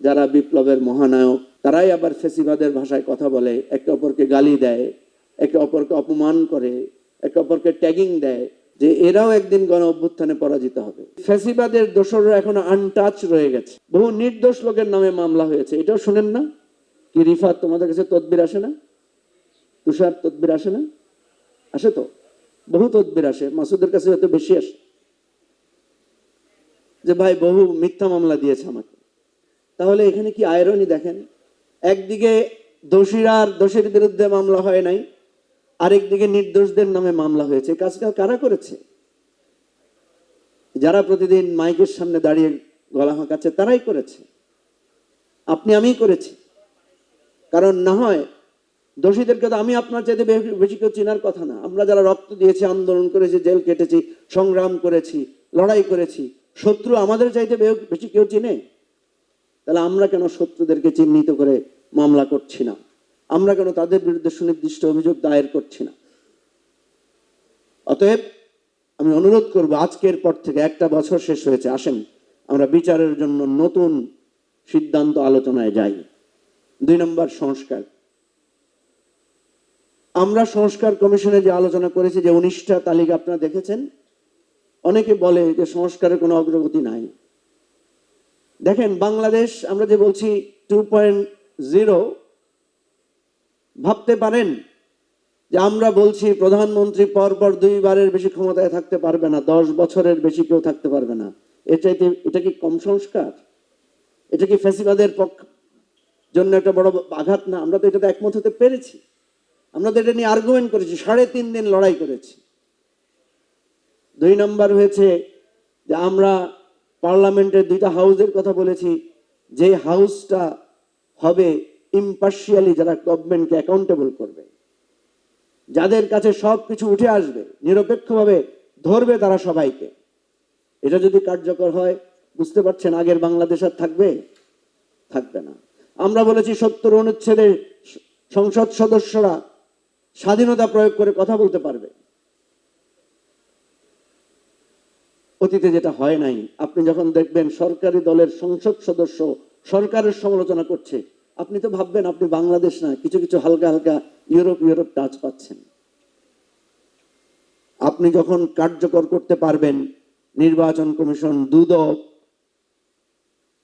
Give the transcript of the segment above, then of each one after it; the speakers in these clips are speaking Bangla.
যারা বিপ্লবের মহানায়ক, তারাই আবার ফেসিবাদের ভাষায় কথা বলে, একে অপরকে গালি দেয়, একে অপরকে অপমান করে, একে অপরকে ট্যাগিং দেয় যে এরাও একদিন গণ অভ্যুত্থানে পরাজিত হবে। ফেসিবাদের দোসররা এখনও আনটাচ রয়ে গেছে। বহু নির্দোষ লোকের নামে মামলা হয়েছে। এটাও শুনেন না? কি রিফাত, তোমাদের কাছে তদবির আসে না? তুষার, তদবির আসে না? আসে তো? বহু তদবির আসে। মাসুদের কাছে হয়তো বেশি আসে। যে ভাই, বহু মিথ্যা মামলা দিয়েছে আমাকে। তাহলে এখানে কি আয়রনি দেখেন? একদিকে দোষীরা দোষীর বিরুদ্ধে মামলা হয় নাই, আরেকদিকে নির্দোষদের নামে মামলা হয়েছে। কাজটা কারা করেছে? যারা প্রতিদিন মাইকের সামনে দাঁড়িয়ে গলা হাঁকাচ্ছে, তারাই করেছে। আপনি আমি করেছি। কারণ না হয় দোষীদেরকে তো আমি আপনার চাইতে বেশি কেউ চেনার কথা না। আমরা যারা রক্ত দিয়েছি, আন্দোলন করেছি, জেল কেটেছি, সংগ্রাম করেছি, লড়াই করেছি, শত্রু আমাদের চাইতে বেশি কেউ চিনে? তাহলে আমরা কেন শত্রুদেরকে চিহ্নিত করে মামলা করছি না? আমরা কেন তাদের বিরুদ্ধে সুনির্দিষ্ট অভিযোগ দায়ের করছি না? অতএব আমি অনুরোধ করব, আজকের পর থেকে একটা বছর শেষ হয়েছে, আসেন, আমরা বিচারের জন্য নতুন সিদ্ধান্ত আলোচনায় যাই। দুই নম্বর সংস্কার। আমরা সংস্কার কমিশনে যে আলোচনা করেছি, যে উনিশটা তালিকা আপনারা দেখেছেন, অনেকে বলে যে সংস্কারের কোনো অগ্রগতি নাই। দেখেন, বাংলাদেশ, আমরা যে বলছি টু পয়েন্ট জিরো ভাবতে পারেন যে আমরা বলছি প্রধানমন্ত্রী পরপর দুইবারের বেশি ক্ষমতায় থাকতে পারবে না, দশ বছরের বেশি কেউ থাকতে পারবে না। চাইতে, এটা কি কম সংস্কার? এটা কি ফেসিবাদের পক্ষ জন্য একটা বড় আঘাত? না, আমরা তো এটাতে একমত হতে পেরেছি। আমরা তো এটা নিয়ে আর্গুমেন্ট করেছি, সাড়ে তিন দিন লড়াই করেছি। দুই নম্বর হয়েছে যে আমরা পার্লামেন্টের দুইটা হাউসের কথা বলেছি। যে হাউসটা হবে ইম্পার্শিয়ালি যারা গভর্নমেন্টকে অ্যাকাউন্টেবল করবে। যাদের কাছে সব কিছু উঠে আসবে, নিরপেক্ষভাবে ধরবে তারা সবাইকে। এটা যদি কার্যকর হয়, বুঝতে পারছেন আগের বাংলাদেশ আর থাকবে? থাকবে না। আমরা বলেছি সত্তর অনুচ্ছেদের সংসদ সদস্যরা স্বাধীনতা প্রয়োগ করে কথা বলতে পারবে। অতীতে যেটা হয় নাই, আপনি যখন দেখবেন সরকারি দলের সংসদ সদস্য সরকারের সমালোচনা করছে, আপনি তো ভাববেন আপনি বাংলাদেশ না, কিছু কিছু হালকা হালকা ইউরোপ ইউরোপ টাচ পাচ্ছেন। আপনি যখন কার্যকর করতে পারবেন, নির্বাচন কমিশন দুদক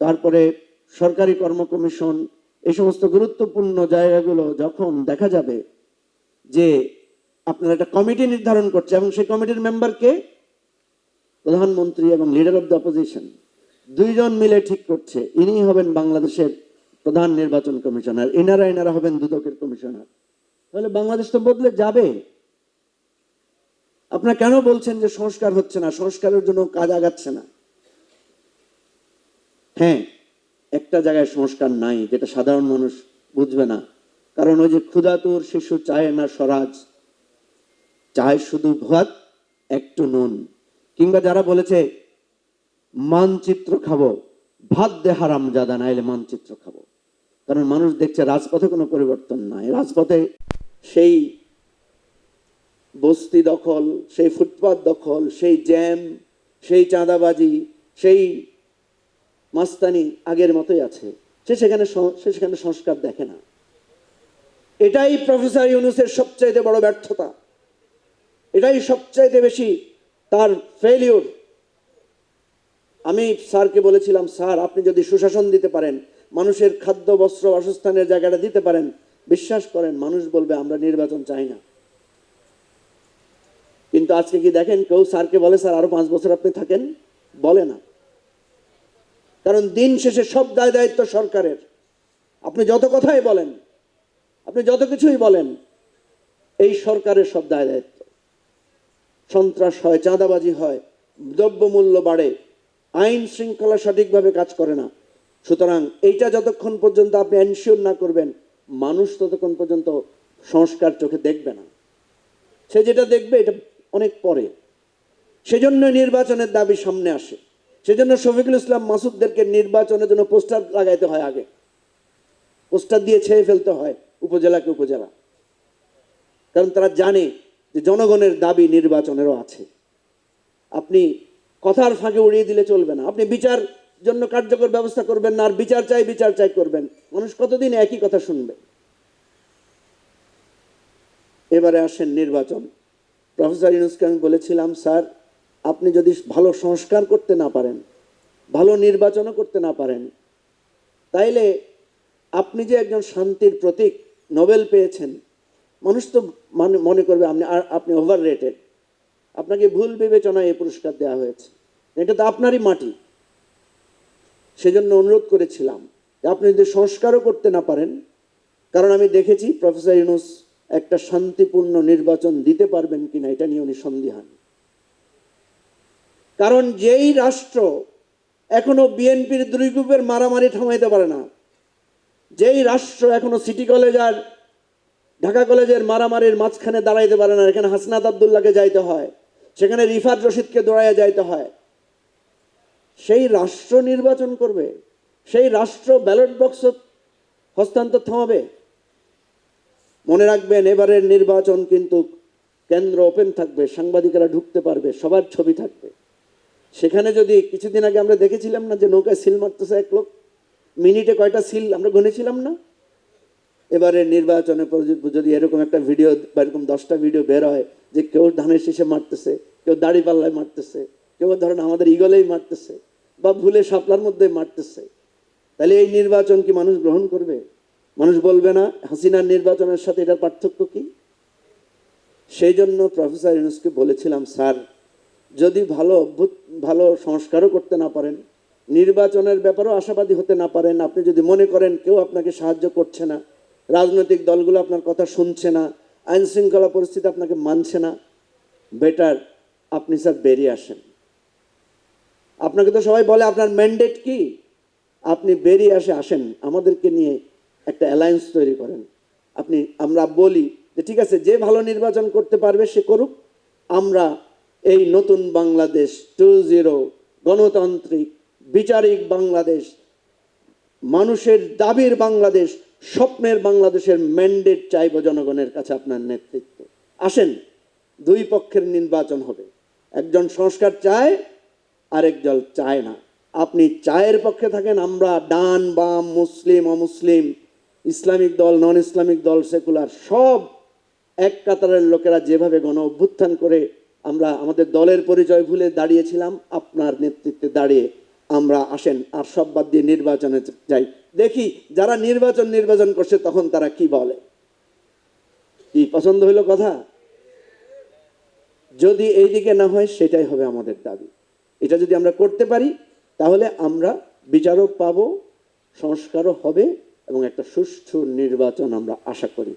তারপরে সরকারি কর্ম কমিশন, এই সমস্ত গুরুত্বপূর্ণ জায়গাগুলো যখন দেখা যাবে যে আপনারা একটা কমিটি নির্ধারণ করছে, এবং সেই কমিটির মেম্বারকে প্রধানমন্ত্রী এবং লিডার অফ দ্য অপোজিশন দুইজন মিলে ঠিক করছে। ইনি হবেন বাংলাদেশের প্রধান নির্বাচন কমিশনার। এনারা এনারা হবেন দুদকের কমিশনার। তাহলে বাংলাদেশ তো বদলে যাবে। আপনারা কেন বলছেন যে সংস্কার হচ্ছে না? সংস্কারের জন্য কাজ আগাচ্ছে না। হ্যাঁ একটা জায়গায় সংস্কার নাই, যেটা সাধারণ মানুষ বুঝবে না। কারণ ওই যে ক্ষুধাতুর শিশু চায় না স্বরাজ। চায় শুধু ভাত একটু নুন। কিংবা যারা বলেছে, মানচিত্র খাব ভাত দে হারাম জাদা না এলে মানচিত্র খাব। কারণ মানুষ দেখছে রাজপথে কোনো পরিবর্তন নাই। রাজপথে সেই বস্তি দখল, সেই ফুটপাত দখল, সেই জ্যাম, সেই চাঁদাবাজি, সেই মাস্তানি আগের মতোই আছে। সে সেখানে সং- সেখানে সংস্কার দেখে না। এটাই প্রফেসর ইউনুসের সবচাইতে বড় ব্যর্থতা। এটাই সবচাইতে বেশি তার ফেলিউর আমি স্যারকে বলেছিলাম, স্যার, আপনি যদি সুশাসন দিতে পারেন, মানুষের খাদ্য, বস্ত্র, বাসস্থানের জায়গাটা দিতে পারেন, বিশ্বাস করেন, মানুষ বলবে, আমরা নির্বাচন চাই না। কিন্তু আজকে কি দেখেন, কেউ স্যারকে বলে, স্যার, আরও পাঁচ বছর আপনি থাকেন? বলে না। কারণ দিন শেষে সব দায় দায়িত্ব সরকারের। আপনি যত কথাই বলেন, আপনি যত কিছুই বলেন, এই সরকারের সব দায় দায়িত্ব। সন্ত্রাস হয়, চাঁদাবাজি হয়, দ্রব্যমূল্য বাড়ে, আইন শৃঙ্খলা সঠিকভাবে কাজ করে না। সুতরাং এইটা যতক্ষণ পর্যন্ত আপনি এনশিওর না করবেন, মানুষ ততক্ষণ পর্যন্ত সংস্কার চোখে দেখবে না। সে যেটা দেখবে, এটা অনেক পরে। সেজন্য নির্বাচনের দাবি সামনে আসে। সেজন্য শফিকুল ইসলাম মাসুদদেরকে নির্বাচনের জন্য পোস্টার লাগাইতে হয় আগে। পোস্টার দিয়ে ছেড়ে ফেলতে হয় উপজেলাকে উপজেলা। কারণ তারা জানে যে জনগণের দাবি নির্বাচনেরও আছে। আপনি কথার ফাঁকে উড়িয়ে দিলে চলবে না। আপনি বিচার জন্য কার্যকর ব্যবস্থা করবেন না, আর বিচার চাই বিচার চাই করবেন। মানুষ কতদিন একই কথা শুনবে? এবারে আসেন নির্বাচন। প্রফেসর ইউনুসকে আমি বলেছিলাম, স্যার, আপনি যদি ভালো সংস্কার করতে না পারেন, ভালো নির্বাচনও করতে না পারেন, তাইলে আপনি যে একজন শান্তির প্রতীক, নোবেল পেয়েছেন মানুষ তো মানে করবে আপনি আপনি ওভার রেটেড আপনাকে ভুল বিবেচনায় এই পুরস্কার দেওয়া হয়েছে। এটা তো আপনারই মাটি। সেজন্য অনুরোধ করেছিলাম যে আপনি যদি সংস্কারও করতে না পারেন, কারণ আমি দেখেছি প্রফেসর ইউনুস একটা শান্তিপূর্ণ নির্বাচন দিতে পারবেন কিনা, এটা নিয়ে উনি সন্দিহান। কারণ যেই রাষ্ট্র এখনও বিএনপির দুই গ্রুপের মারামারি থামাইতে পারে না, যেই রাষ্ট্র এখনও সিটি কলেজ আর ঢাকা কলেজের মারামারির মাঝখানে দাঁড়াইতে পারে না। এখানে হাসনাত আবদুল্লাহকে যাইতে হয়। সেখানে রিফাত রশিদকে দৌড়াইয়া যাইতে হয়। সেই রাষ্ট্র নির্বাচন করবে। সেই রাষ্ট্র ব্যালট বক্স হস্তান্তর থামাবে। মনে রাখবেন, এবারের নির্বাচন কিন্তু কেন্দ্র ওপেন থাকবে, সাংবাদিকেরা ঢুকতে পারবে, সবার ছবি থাকবে। সেখানে যদি কিছুদিন আগে আমরা দেখেছিলাম না যে নৌকায় সিল মারতেছে এক লোক, মিনিটে কয়টা সিল আমরা গুনেছিলাম না? এবারে নির্বাচনে যদি- এরকম একটা ভিডিও বা এরকম দশটা ভিডিও বের হয় যে কেউ ধানের শীষে মারতেছে, কেউ দাড়ি পাল্লায় মারতেছে, কেউ ধরেন আমাদের ইগলেই মারতেছে বা ভুলে শাপলার মধ্যে মারতেছে, তাহলে এই নির্বাচন কি মানুষ গ্রহণ করবে? মানুষ বলবে না, হাসিনার নির্বাচনের সাথে এটার পার্থক্য কি? সেই জন্য প্রফেসর ইউনুসকে বলেছিলাম, স্যার, যদি ভালো অভ্যুত ভালো সংস্কারও করতে না পারেন, নির্বাচনের ব্যাপারেও আশাবাদী হতে না পারেন, আপনি যদি মনে করেন কেউ আপনাকে সাহায্য করছে না রাজনৈতিক দলগুলো আপনার কথা শুনছে না আইন শৃঙ্খলা পরিস্থিতি আপনাকে মানছে না বেটার আপনি স্যার বেরিয়ে আসেন। আপনাকে তো সবাই বলে আপনার ম্যান্ডেট কি? আপনি বেরিয়ে আসে আসেন, আমাদেরকে নিয়ে একটা অ্যালায়েন্স তৈরি করেন। আপনি, আমরা বলি যে ঠিক আছে, যে ভালো নির্বাচন করতে পারবে সে করুক। আমরা এই নতুন বাংলাদেশ টু জিরো গণতান্ত্রিক বিচারিক বাংলাদেশ, মানুষের দাবির বাংলাদেশ স্বপ্নের বাংলাদেশের ম্যান্ডেট চাইব জনগণের কাছে আপনার নেতৃত্ব। আসেন, দুই পক্ষের নির্বাচন হবে। একজন সংস্কার চায় আরেকজন চায় না। আপনি চায়ের পক্ষে থাকেন, আমরা ডান, বাম, মুসলিম, অমুসলিম, ইসলামিক দল নন ইসলামিক দল, সেকুলার, সব এক কাতারের লোকেরা যেভাবে গণ অভ্যুত্থান করে আমরা আমাদের দলের পরিচয় ভুলে দাঁড়িয়েছিলাম, আপনার নেতৃত্বে দাঁড়িয়ে আমরা আসেন, আর সব বাদ দিয়ে নির্বাচনে যাই। দেখি যারা নির্বাচন নির্বাচন করছে তখন তারা কি বলে? কি পছন্দ হইল কথা? যদি এইদিকে না হয়, সেটাই হবে আমাদের দাবি। এটা যদি আমরা করতে পারি, তাহলে আমরা বিচারক পাব, সংস্কারও হবে এবং একটা সুষ্ঠু নির্বাচন আমরা আশা করি।